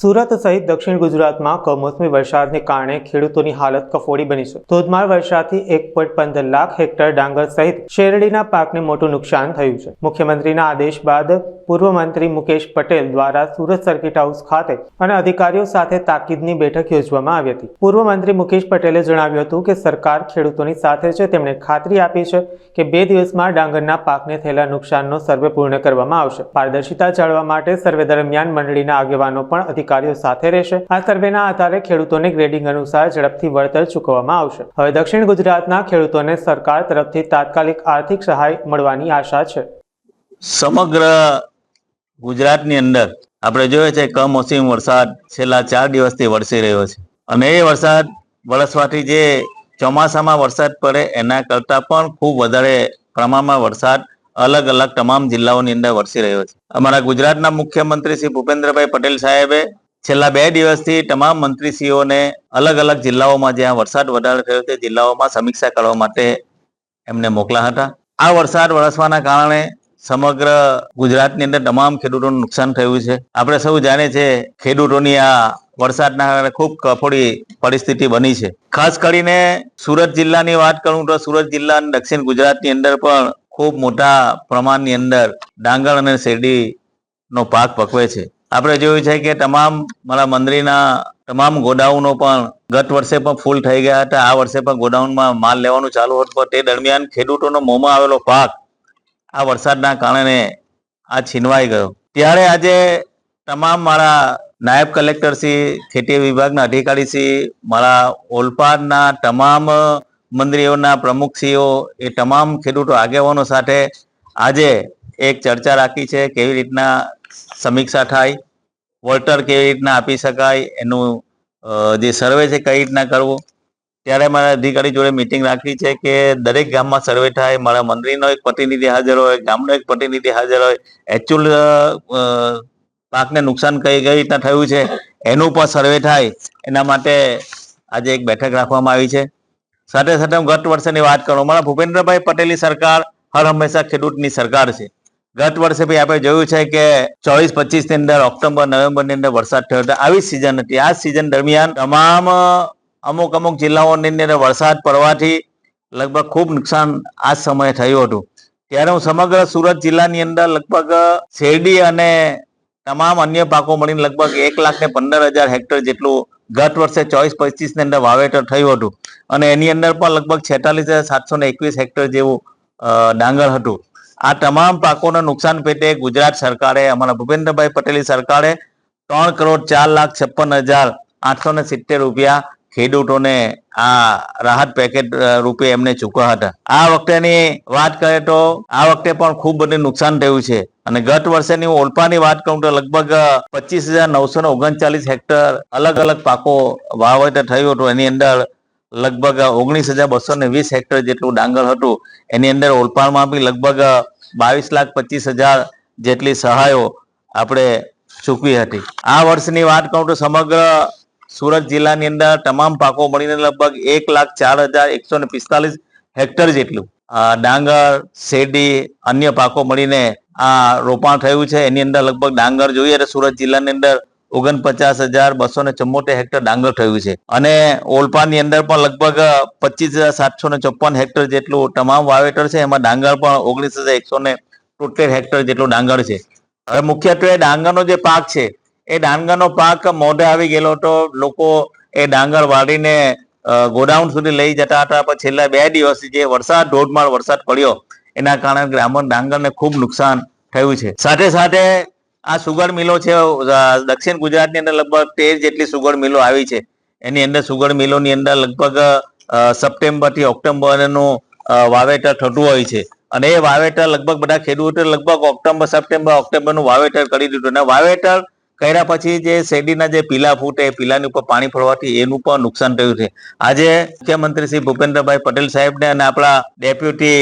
સુરત સહિત દક્ષિણ ગુજરાતમાં કમોસમી વરસાદને કારણે ખેડૂતોની હાલત કફોડી બની છે. ધોધમાર વરસાદથી એક પોઈન્ટ પંદર લાખ હેક્ટર ડાંગર સહિત શેરડીના પાકને મોટું નુકસાન થયું છે. મુખ્યમંત્રીના આદેશ બાદ પૂર્વ મંત્રી મુકેશ પટેલ દ્વારા સુરત સર્કિટ હાઉસ ખાતે અને અધિકારીઓ સાથે તાકીદની બેઠક યોજવામાં આવી હતી. પૂર્વ મંત્રી મુકેશ પટેલે જણાવ્યું હતું કે સરકાર ખેડૂતોની સાથે છે. તેમણે ખાતરી આપી છે કે બે દિવસમાં ડાંગરના પાકને થયેલા નુકસાનનો સર્વે પૂર્ણ કરવામાં આવશે. પારદર્શિતા જાળવવા માટે સર્વે દરમિયાન મંડળીના આગેવાનો પણ અધિકારીઓ સાથે રહેશે. આ સર્વેના આધારે ખેડૂતોને ગ્રેડિંગ અનુસાર ઝડપથી વળતર ચૂકવવામાં આવશે. હવે દક્ષિણ ગુજરાતના ખેડૂતોને સરકાર તરફથી તાત્કાલિક આર્થિક સહાય મળવાની આશા છે. સમગ્ર ગુજરાતની અંદર આપણે જોઈએ છે કમોસમી વરસાદ છેલ્લા ચાર દિવસથી વરસી રહ્યો છે. અને એ વરસાદ વરસવાથી જે ચોમાસામાં વરસાદ પડે એના કરતાં પણ ખૂબ વધારે પ્રમાણમાં વરસાદ અલગ અલગ તમામ જિલ્લાઓની અંદર વરસી રહ્યો છે. અમારા ગુજરાતના મુખ્યમંત્રી શ્રી ભૂપેન્દ્રભાઈ પટેલ સાહેબે છેલ્લા બે દિવસથી તમામ મંત્રીશ્રીઓને અલગ અલગ જિલ્લાઓમાં જ્યાં વરસાદ વધારે થયો તે જિલ્લાઓમાં સમીક્ષા કરવા માટે એમને મોકલા હતા. આ વરસાદ વરસવાના કારણે સમગ્ર ગુજરાતની અંદર તમામ ખેડૂતોનું નુકસાન થયું છે. આપણે સૌ જાણીએ છીએ ખેડૂતોની આ વરસાદના કારણે ખૂબ કફોડી પરિસ્થિતિ બની છે. ખાસ કરીને સુરત જિલ્લાની વાત કરું તો સુરત જિલ્લા અને દક્ષિણ ગુજરાતની અંદર પણ ખૂબ મોટા પ્રમાણની અંદર ડાંગર અને શેરડીનો પાક પકવે છે. આપણે જોયું છે કે તમામ મારા મંદિરના તમામ ગોડાઉનો પણ ગત વર્ષે પણ ફૂલ થઈ ગયા હતા. આ વર્ષે પણ ગોડાઉનમાં માલ લેવાનું ચાલુ હતું. તે દરમિયાન ખેડૂતોનો મોંમાં આવેલો પાક આ વરસાદના કારણે આ છીનવાઈ ગયો. ત્યારે આજે તમામ મારા નાયબ કલેક્ટર શ્રી, ખેતી વિભાગના અધિકારી શ્રી, મારા ઓલપાડના તમામ મંત્રીઓના પ્રમુખશ્રીઓ એ તમામ ખેડૂતો આગેવાનો સાથે આજે એક ચર્ચા રાખી છે કેવી રીતના સમીક્ષા થાય વળતર કેવી રીતના આપી શકાય, એનું જે સર્વે છે કઈ રીતના કરવું. ત્યારે મારા અધિકારી જોડે મિટિંગ રાખી છે કે દરેક ગામમાં સર્વે થાય, મારા મંત્રીનો એક પ્રતિનિધિ હાજર હોય, ગામનો એક પ્રતિનિધિ હાજર હોય એકચ્યુઅલ પાકને નુકસાન કઈ કઈ રીતના થયું છે, એનું પણ સર્વે થાય. એના માટે આજે એક બેઠક રાખવામાં આવી છે. સાથે સાથે હું ગત વર્ષની વાત કરું મારા ભૂપેન્દ્રભાઈ પટેલની સરકાર હર હંમેશા ખેડૂતની સરકાર છે. ગત વર્ષે ભી આપણે જોયું છે કે ચોવીસ પચીસની અંદર ઓક્ટોબર નવેમ્બરની અંદર વરસાદ થયો હતો. આવી સિઝન હતી. આ સિઝન દરમિયાન તમામ અમુક અમુક જિલ્લાઓની અંદર વરસાદ પડવાથી લગભગ ખૂબ નુકસાન આ સમયે થયું હતું. ત્યારે હું સમગ્ર સુરત જિલ્લાની અંદર લગભગ શેરડી અને તમામ અન્ય પાકો મળીને લગભગ એક લાખ ને પંદર હજાર હેક્ટર જેટલું ગત વર્ષે ચોવીસ પચીસની અંદર વાવેતર થયું હતું. અને એની અંદર પણ લગભગ છેતાલીસ હજાર સાતસો ને એકવીસ હેક્ટર જેવું ડાંગર હતું. આ તમામ પાકોના નુકસાન પેટે ગુજરાત સરકારે, અમારા ભૂપેન્દ્રભાઈ પટેલની સરકારે ત્રણ કરોડ ચાર લાખ છપ્પન હજાર આઠસો ને સિત્તેર રૂપિયા ખેડૂતોને આ રાહત પેકેટ રૂપે એમને ચૂકવા હતા. આ વખતેની વાત કરીએ તો આ વખતે પણ ખૂબ બધું નુકસાન થયું છે. અને ગત વર્ષેની હું ઓલપાની વાત કરું તો લગભગ પચીસ હજાર નવસો ને ઓગણચાલીસ હેક્ટર અલગ અલગ પાકો વાવેતર થયું હતું. એની અંદર લગભગ ઓગણીસ હજાર બસો ને વીસ હેક્ટર જેટલું ડાંગર હતું. એની અંદર ઓલપાણમાં બી લગભગ બાવીસ લાખ પચીસ હજાર જેટલી સહાયો આપણે ચૂકવી હતી. આ વર્ષની વાત કરું તો સમગ્ર સુરત જિલ્લાની અંદર તમામ પાકો મળીને લગભગ એક લાખ ચાર હજાર એકસો ને પિસ્તાલીસ હેક્ટર જેટલું ડાંગર, શેરડી, અન્ય પાકો મળીને આ રોપાણ થયું છે. એની અંદર લગભગ ડાંગર જોઈએ તો સુરત જિલ્લાની અંદર ઓગણપચાસ હજાર બસો ને ચુમ્મોતેર હેક્ટર ડાંગર થયું છે. અને ઓલપાની અંદર પણ લગભગ પચીસ હજાર સાતસો ને ચોપન હેક્ટર જેટલું તમામ વાવેતર છે. એમાં ડાંગર પણ ઓગણીસ હજાર એકસો ને તોતેર હેક્ટર જેટલું ડાંગર છે. હવે મુખ્યત્વે ડાંગરનો જે પાક છે એ ડાંગરનો પાક મોઢે આવી ગયેલો તો લોકો એ ડાંગર વાળીને ગોડાઉન સુધી લઈ જતા હતા. પણ છેલ્લા બે દિવસથી જે વરસાદ ધોધમાર વરસાદ પડ્યો એના કારણે ગ્રામણ ડાંગરને ખૂબ નુકસાન થયું છે. સાથે સાથે આ સુગર મિલો છે દક્ષિણ ગુજરાતની અંદર લગભગ તેર જેટલી સુગર મિલો આવી છે. એની અંદર સુગર મિલોની અંદર લગભગ અ, સપ્ટેમ્બરથી ઓક્ટોબરનું વાવેતર થતું હોય છે. અને એ વાવેતર લગભગ બધા ખેડૂતો લગભગ ઓક્ટોબર સપ્ટેમ્બર ઓક્ટોબરનું વાવેતર કરી દીધું. અને વાવેતર કર્યા પછી જે શેરડીના જે પીલા ફૂટે, પીલાની ઉપર પાણી ફરવાથી એનું પણ નુકસાન થયું છે. આજે મુખ્યમંત્રી શ્રી ભૂપેન્દ્રભાઈ પટેલ સાહેબને અને આપણા ડેપ્યુટી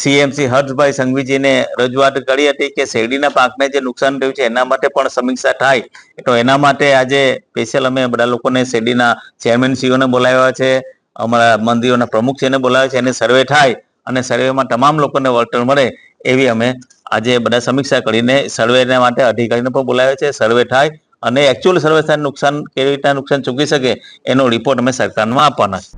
સીએમસી હર્ષભાઈ સંઘવીજીને રજૂઆત કરી હતી કે શેરડીના પાકને જે નુકસાન થયું છે, એના માટે પણ સમીક્ષા થાય. તો એના માટે આજે સ્પેશિયલ અમે બધા લોકોને શેરડીના ચેરમેનશ્રીઓને બોલાવ્યા છે, અમારા મંદિરોના પ્રમુખ છે એને બોલાવ્યા છે, એને સર્વે થાય અને સર્વેમાં તમામ લોકોને વળતર મળે એવી અમે આજે બધા સમીક્ષા કરીને સર્વેના માટે અધિકારીને પણ બોલાવ્યા છે, સર્વે થાય અને એકચ્યુઅલ સર્વે થાય નુકસાન કેવી રીતના નુકસાન ચૂકી શકે એનો રિપોર્ટ અમે સરકારમાં આપવાના છે.